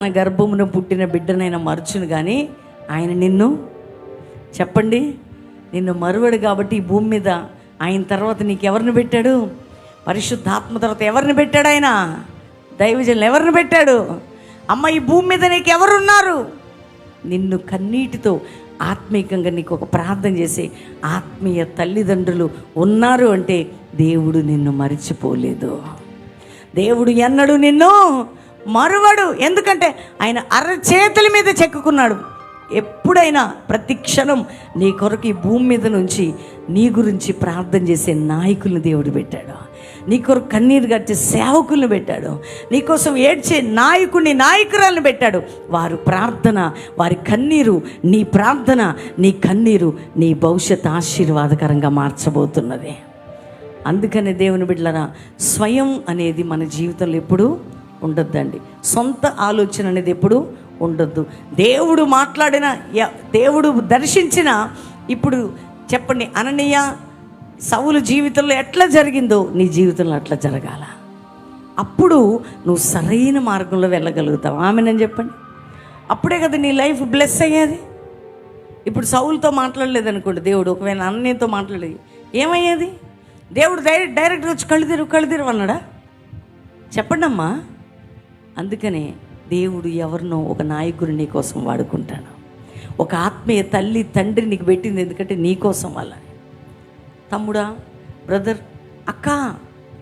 నా గర్భమున పుట్టిన బిడ్డనైనా మరచును కానీ ఆయన నిన్ను చెప్పండి నిన్ను మరువడు కాబట్టి ఈ భూమి మీద ఆయన తర్వాత నీకు ఎవరిని పెట్టాడు? పరిశుద్ధాత్మ తర్వాత ఎవరిని పెట్టాడు ఆయన? దైవజనులు ఎవరిని పెట్టాడు? అమ్మ ఈ భూమి మీద నీకు ఎవరున్నారు నిన్ను కన్నీటితో ఆత్మీకంగా నీకు ఒక ప్రార్థన చేసి ఆత్మీయ తల్లిదండ్రులు ఉన్నారు అంటే దేవుడు నిన్ను మరిచిపోలేదు. దేవుడు ఎన్నడు నిన్ను మరువడు. ఎందుకంటే ఆయన అరచేతుల మీద చెక్కుకున్నాడు. ఎప్పుడైనా ప్రతి క్షణం నీ కొరకు ఈ భూమి మీద నుంచి నీ గురించి ప్రార్థన చేసే నాయకుల్ని దేవుడు పెట్టాడు. నీ కొరకు కన్నీరు గడిచే సేవకులను పెట్టాడు. నీకోసం ఏడ్చే నాయకుడిని నాయకురాలను పెట్టాడు. వారు ప్రార్థన వారి కన్నీరు నీ ప్రార్థన నీ కన్నీరు నీ భవిష్యత్ ఆశీర్వాదకరంగా మార్చబోతున్నది. అందుకనే దేవుని బిడ్డలరా స్వయం అనేది మన జీవితంలో ఎప్పుడు ఉండొద్దండి. సొంత ఆలోచన అనేది ఎప్పుడు ఉండొద్దు. దేవుడు మాట్లాడిన య- దేవుడు దర్శించిన ఇప్పుడు చెప్పండి అననీయ సవులు జీవితంలో ఎట్లా జరిగిందో నీ జీవితంలో అట్లా జరగాల. అప్పుడు నువ్వు సరైన మార్గంలో వెళ్ళగలుగుతావు. ఆమెనని చెప్పండి. అప్పుడే కదా నీ లైఫ్ బ్లెస్ అయ్యేది. ఇప్పుడు సౌలుతో మాట్లాడలేదు అనుకోండి దేవుడు ఒకవేళ అన్నయ్యతో మాట్లాడేది ఏమయ్యేది? దేవుడు డైరెక్ట్ డైరెక్ట్ వచ్చి కళ్ళు తెరువు కళ్ళు తెరువు అన్నాడా? చెప్పండమ్మా. అందుకనే దేవుడు ఎవరినో ఒక నాయకుడు నీ కోసం వాడుకుంటాడు. ఒక ఆత్మీయ తల్లి తండ్రి నీకు పెట్టింది ఎందుకంటే నీ కోసం వాళ్ళ తమ్ముడా బ్రదర్ అక్క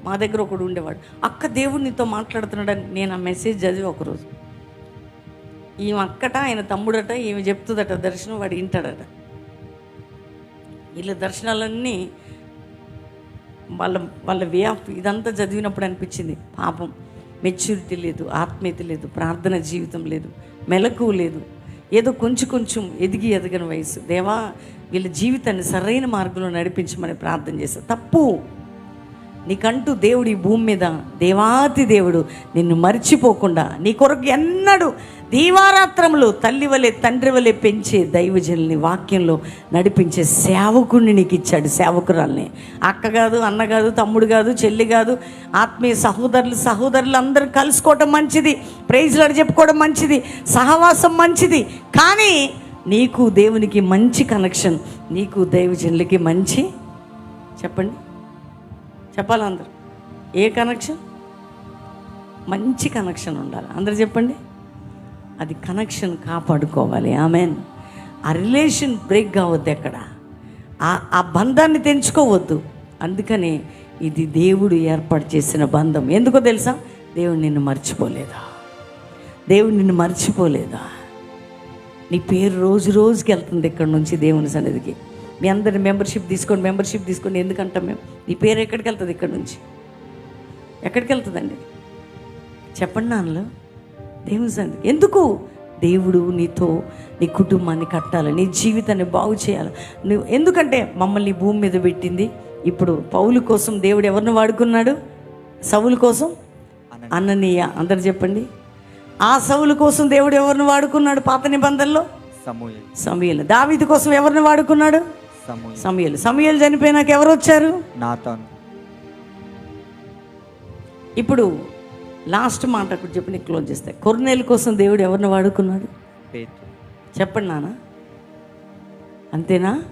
మా దగ్గర ఒకడు ఉండేవాడు. అక్క దేవుడు నీతో మాట్లాడుతున్నాడని నేను ఆ మెసేజ్ చదివి ఒకరోజు. ఈమె అక్కట ఆయన తమ్ముడట ఈమె చెప్తుందట దర్శనం వాడు వింటాడట. వీళ్ళ దర్శనాలన్నీ వాళ్ళ వాళ్ళ వే ఆఫ్ ఇదంతా చదివినప్పుడు అనిపించింది. పాపం. మెచ్యూరిటీ లేదు ఆత్మీయత లేదు ప్రార్థన జీవితం లేదు మెలకు లేదు. ఏదో కొంచెం కొంచెం ఎదిగి ఎదగని వయసు. దేవా వీళ్ళ జీవితాన్ని సరైన మార్గంలో నడిపించమని ప్రార్థన చేశా తప్పు. నీకంటూ దేవుడు ఈ భూమి మీద దేవాతి దేవుడు నిన్ను మర్చిపోకుండా నీ కొరకు ఎన్నడూ దీవారాత్రములు తల్లి వలె తండ్రి వలె పెంచే దైవజనుల్ని వాక్యంలో నడిపించే సేవకుడిని నీకు ఇచ్చాడు సేవకురాల్ని. అక్క కాదు అన్న కాదు తమ్ముడు కాదు చెల్లి కాదు ఆత్మీయ సహోదరులు సహోదరులు అందరూ కలుసుకోవడం మంచిది ప్రైజ్లాడు చెప్పుకోవడం మంచిది సహవాసం మంచిది. కానీ నీకు దేవునికి మంచి కనెక్షన్ నీకు దైవజనులకి మంచి చెప్పండి. చెప్పాలి అందరు? ఏ కనెక్షన్ మంచి కనెక్షన్ ఉండాలి. అందరు చెప్పండి. అది కనెక్షన్ కాపాడుకోవాలి. ఆమెన్ ఆ రిలేషన్ బ్రేక్ కావద్దు ఎక్కడ? ఆ బంధాన్ని తెంచుకోవద్దు. అందుకనే ఇది దేవుడు ఏర్పాటు చేసిన బంధం. ఎందుకో తెలుసా? దేవుడు నిన్ను మర్చిపోలేదా? దేవుడు నిన్ను మర్చిపోలేదా? నీ పేరు రోజు రోజుకి వెళ్తుంది ఇక్కడ నుంచి దేవుని సన్నిధికి. మీ అందరి మెంబర్షిప్ తీసుకోండి మెంబర్షిప్ తీసుకోండి ఎందుకంటాం మేము? నీ పేరు ఎక్కడికి వెళ్తుంది ఇక్కడ నుంచి? ఎక్కడికి వెళ్తుందండి? చెప్పండి నాన్నలో. దేవుని సన్నిధి. ఎందుకు? దేవుడు నీతో నీ కుటుంబాన్ని కట్టాలి నీ జీవితాన్ని బాగు చేయాలి. నువ్వు ఎందుకంటే మమ్మల్ని ఈ భూమి మీద పెట్టింది? ఇప్పుడు పౌలు కోసం దేవుడు ఎవరిని వాడుకున్నాడు? సవుల కోసం? అన్ననీయ. అందరు చెప్పండి. ఆ సవుల కోసం దేవుడు ఎవరిని వాడుకున్నాడు పాత నిబంధనలో? సమూహ సమయలు. దావీదు కోసం ఎవరిని వాడుకున్నాడు? సమయలు. సమయలు. చనిపోయినాక ఎవరు వచ్చారు? నాతాను. ఇప్పుడు లాస్ట్ మాట ఒకటి చెప్పి నీకు క్లోజ్ చేస్తే. కొర్నేలు కోసం దేవుడు ఎవరిని వాడుకున్నాడు? చెప్పండి నాన్న. అంతేనా?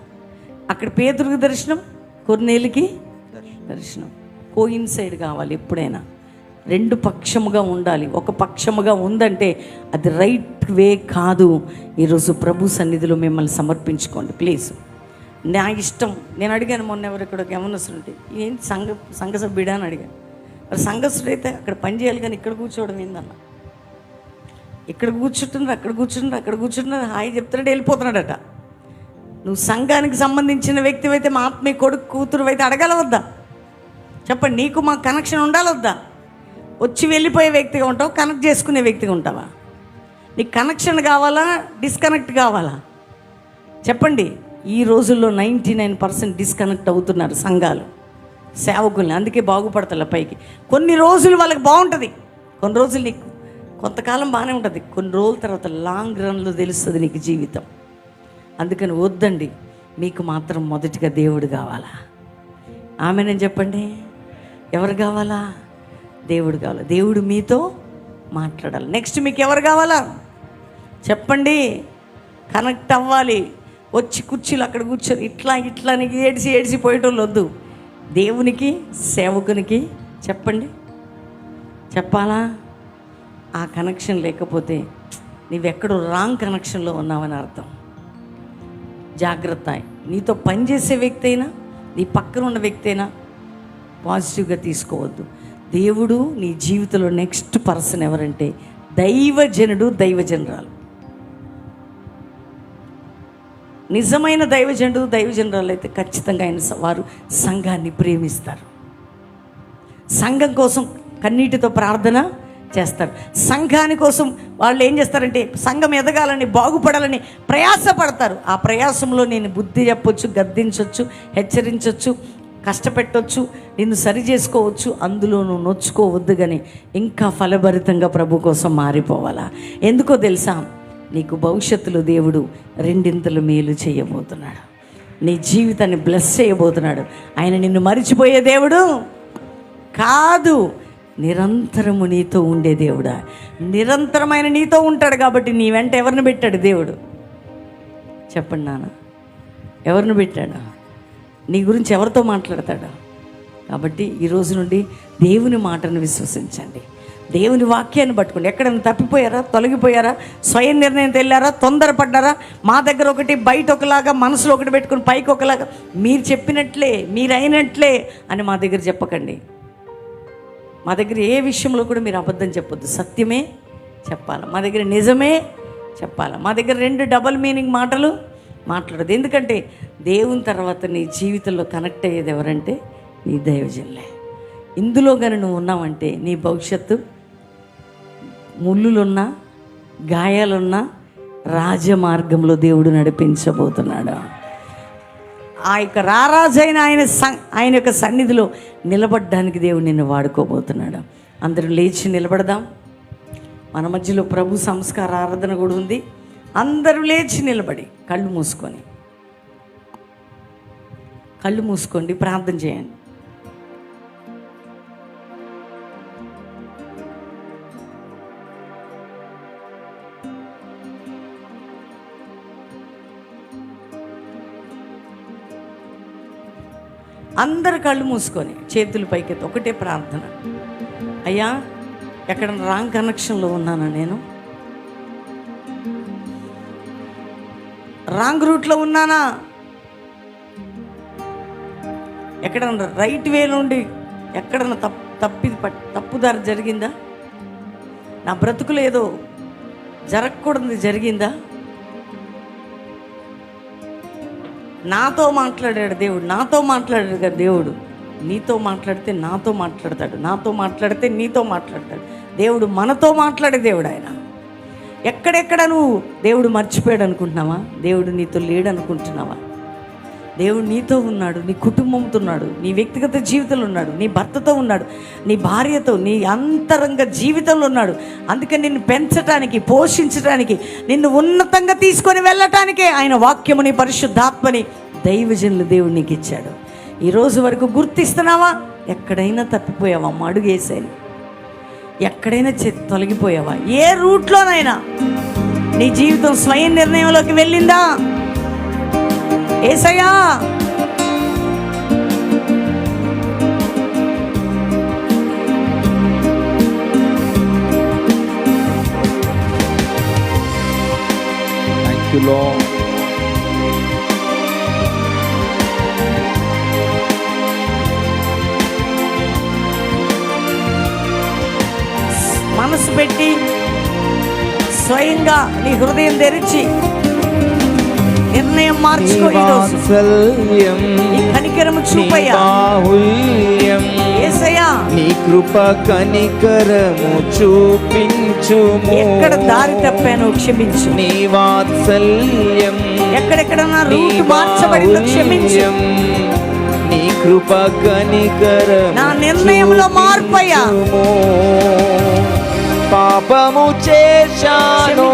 అక్కడ పేదరికి దర్శనం కొర్నేలికి దర్శనం. దర్శనం. కోయిన్సైడ్ కావాలి ఎప్పుడైనా. రెండు పక్షముగా ఉండాలి. ఒక పక్షముగా ఉందంటే అది రైట్ వే కాదు. ఈరోజు ప్రభు సన్నిధిలో మిమ్మల్ని సమర్పించుకోండి. ప్లీజ్. నా ఇష్టం. నేను అడిగాను మొన్న ఎవరు ఇక్కడ గమనిస్తుంటే ఏం సంఘ సంఘ సభ్యుడా? అని అడిగాను. మరి సంఘస్థుడు అయితే అక్కడ పని చేయాలి కానీ ఇక్కడ కూర్చోవడం ఏందన్న? ఇక్కడ కూర్చుంటున్నారు అక్కడ కూర్చుంటున్నారు అక్కడ కూర్చుంటున్నారు హాయి చెప్తున్నాడు వెళ్ళిపోతున్నాడట. నువ్వు సంఘానికి సంబంధించిన వ్యక్తి అయితే మా ఆత్మీయ కొడుకు కూతురు అయితే అడగలవద్దా చెప్పండి నీకు మా కనెక్షన్ ఉండాలొద్దా వచ్చి వెళ్ళిపోయే వ్యక్తిగా ఉంటావు కనెక్ట్ చేసుకునే వ్యక్తిగా ఉంటావా? నీకు కనెక్షన్ కావాలా డిస్కనెక్ట్ కావాలా? చెప్పండి. ఈ రోజుల్లో నైంటీ నైన్ పర్సెంట్ డిస్కనెక్ట్ అవుతున్నారు సంఘాలు సేవకుల్ని. అందుకే బాగుపడతారు పైకి. కొన్ని రోజులు వాళ్ళకి బాగుంటుంది. కొన్ని రోజులు నీకు కొంతకాలం బాగానే ఉంటుంది. కొన్ని రోజుల తర్వాత లాంగ్ రన్లో తెలుస్తుంది నీకు జీవితం. అందుకని వద్దండి. మీకు మాత్రం మొదటిగా దేవుడు కావాలా? ఆమెనని చెప్పండి. ఎవరు కావాలా? దేవుడు కావాలి. దేవుడు మీతో మాట్లాడాలి. నెక్స్ట్ మీకు ఎవరు కావాలా? చెప్పండి. కనెక్ట్ అవ్వాలి. వచ్చి కుర్చీలు అక్కడ కూర్చొని ఇట్లా ఇట్లా అని ఏడిసి ఏడిసి పోయేటోళ్ళు వద్దు. దేవునికి సేవకునికి చెప్పండి. చెప్పాలా? ఆ కనెక్షన్ లేకపోతే నీవెక్కడో రాంగ్ కనెక్షన్లో ఉన్నావని అర్థం. జాగ్రత్త. నీతో పనిచేసే వ్యక్తి అయినా నీ పక్కన ఉన్న వ్యక్తి అయినా పాజిటివ్గా తీసుకోవద్దు. దేవుడు నీ జీవితంలో నెక్స్ట్ పర్సన్ ఎవరంటే దైవజనుడు దైవజనరాలు. నిజమైన దైవజనుడు దైవజనురాలు అయితే ఖచ్చితంగా ఆయన వారు సంఘాన్ని ప్రేమిస్తారు. సంఘం కోసం కన్నీటితో ప్రార్థన చేస్తారు. సంఘాని కోసం వాళ్ళు ఏం చేస్తారంటే సంఘం ఎదగాలని బాగుపడాలని ప్రయాసపడతారు. ఆ ప్రయాసంలో నేను బుద్ధి చెప్పొచ్చు గద్దించవచ్చు హెచ్చరించవచ్చు కష్టపెట్టొచ్చు నిన్ను సరి చేసుకోవచ్చు అందులో నువ్వు నొచ్చుకోవద్దు కానీ ఇంకా ఫలభరితంగా ప్రభు కోసం మారిపోవాలా? ఎందుకో తెలుసా? నీకు భవిష్యత్తులో దేవుడు రెండింతలు మేలు చేయబోతున్నాడు. నీ జీవితాన్ని బ్లెస్ చేయబోతున్నాడు. ఆయన నిన్ను మరిచిపోయే దేవుడు కాదు. నిరంతరము నీతో ఉండే దేవుడా. నిరంతరమైన నీతో ఉంటాడు కాబట్టి నీ వెంట ఎవరిని పెట్టాడు దేవుడు? చెప్పండి నాన్న. ఎవరిని పెట్టాడు? నీ గురించి ఎవరితో మాట్లాడతాడు? కాబట్టి ఈరోజు నుండి దేవుని మాటను విశ్వసించండి. దేవుని వాక్యాన్ని పట్టుకోండి. ఎక్కడైనా తప్పిపోయారా? తొలగిపోయారా? స్వయం నిర్ణయం తెల్లారా? తొందరపడ్డారా? మా దగ్గర ఒకటి బయట ఒకలాగా మనసులో ఒకటి పెట్టుకుని పైకి ఒకలాగా మీరు చెప్పినట్లే మీరు అయినట్లే అని మా దగ్గర చెప్పకండి. మా దగ్గర ఏ విషయంలో కూడా మీరు అబద్ధం చెప్పొద్దు. సత్యమే చెప్పాలి. మా దగ్గర నిజమే చెప్పాలి. మా దగ్గర రెండు డబల్ మీనింగ్ మాటలు మాట్లాడదు ఎందుకంటే దేవుని తర్వాత నీ జీవితంలో కనెక్ట్ అయ్యేది ఎవరంటే నీ దైవజనులే. ఇందులో కానీ నువ్వు ఉన్నావంటే నీ భవిష్యత్తు ముళ్ళులున్నా గాయాలున్నా రాజమార్గంలో దేవుడు నడిపించబోతున్నాడు. ఆ యొక్క రారాజైన ఆయన సం- ఆయన యొక్క సన్నిధిలో నిలబడడానికి దేవుడు నిన్ను వాడుకోబోతున్నాడు. అందరూ లేచి నిలబడదాం. మన మధ్యలో ప్రభు సంస్కార ఆరాధన కూడా ఉంది. అందరూ లేచి నిలబడి కళ్ళు మూసుకొని కళ్ళు మూసుకోండి ప్రార్థన చేయండి. అందరు కళ్ళు మూసుకొని చేతులు పైకెత్తి ఒకటే ప్రార్థన. అయ్యా ఎక్కడ రాంగ్ కనెక్షన్లో ఉన్నానా నేను? రాంగ్ రూట్లో ఉన్నానా? ఎక్కడన్నా రైట్ వే నుండి ఎక్కడన్నా తప్ తప్పి తప్పుదారి జరిగిందా? నా బ్రతుకులు ఏదో జరగకూడదు జరిగిందా? నాతో మాట్లాడాడు దేవుడు నాతో మాట్లాడాడు కదా దేవుడు. నీతో మాట్లాడితే నాతో మాట్లాడతాడు నాతో మాట్లాడితే నీతో మాట్లాడతాడు. దేవుడు మనతో మాట్లాడే దేవుడు ఆయన. ఎక్కడెక్కడ నువ్వు దేవుడు మర్చిపోయాడు అనుకుంటున్నావా? దేవుడు నీతో లేడు అనుకుంటున్నావా? దేవుడు నీతో ఉన్నాడు నీ కుటుంబంతో ఉన్నాడు నీ వ్యక్తిగత జీవితంలో ఉన్నాడు నీ భర్తతో ఉన్నాడు నీ భార్యతో నీ అంతరంగ జీవితంలో ఉన్నాడు. అందుకని నిన్ను పెంచటానికి పోషించడానికి నిన్ను ఉన్నతంగా తీసుకొని వెళ్ళటానికే ఆయన వాక్యముని పరిశుద్ధాత్మని దైవజనులు దేవుడు నీకు ఇచ్చాడు. ఈరోజు వరకు గుర్తిస్తున్నావా? ఎక్కడైనా తప్పిపోయావా? అడుగు వేసేది ఎక్కడైనా చె- తొలగిపోయావా? ఏ రూట్లోనైనా. నీ జీవితం స్వయం నిర్ణయంలోకి వెళ్ళిందా? ఏసయ్యా! Thank పెట్టి స్వయంగా నీ హృదయం తెరిచి నిర్ణయం మార్చుకో కనికరము చూపయ్యా. ఏసయ్యా. నీ కృప కనికరము చూపించుము. ఎక్కడ దారి తప్పానో క్షమించు. నీ వాత్సల్యం ఎక్కడెక్కడ నా రూట్ మార్చబడిందో క్షమించు. నీ కృప కనికరము నా నిర్ణయంలో మార్పయ్యా. పాపము చేశాను.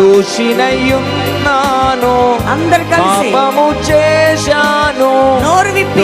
దోషినయున్నాను అందరు కలిసి పాపము చేశాను. నోరు విప్పి.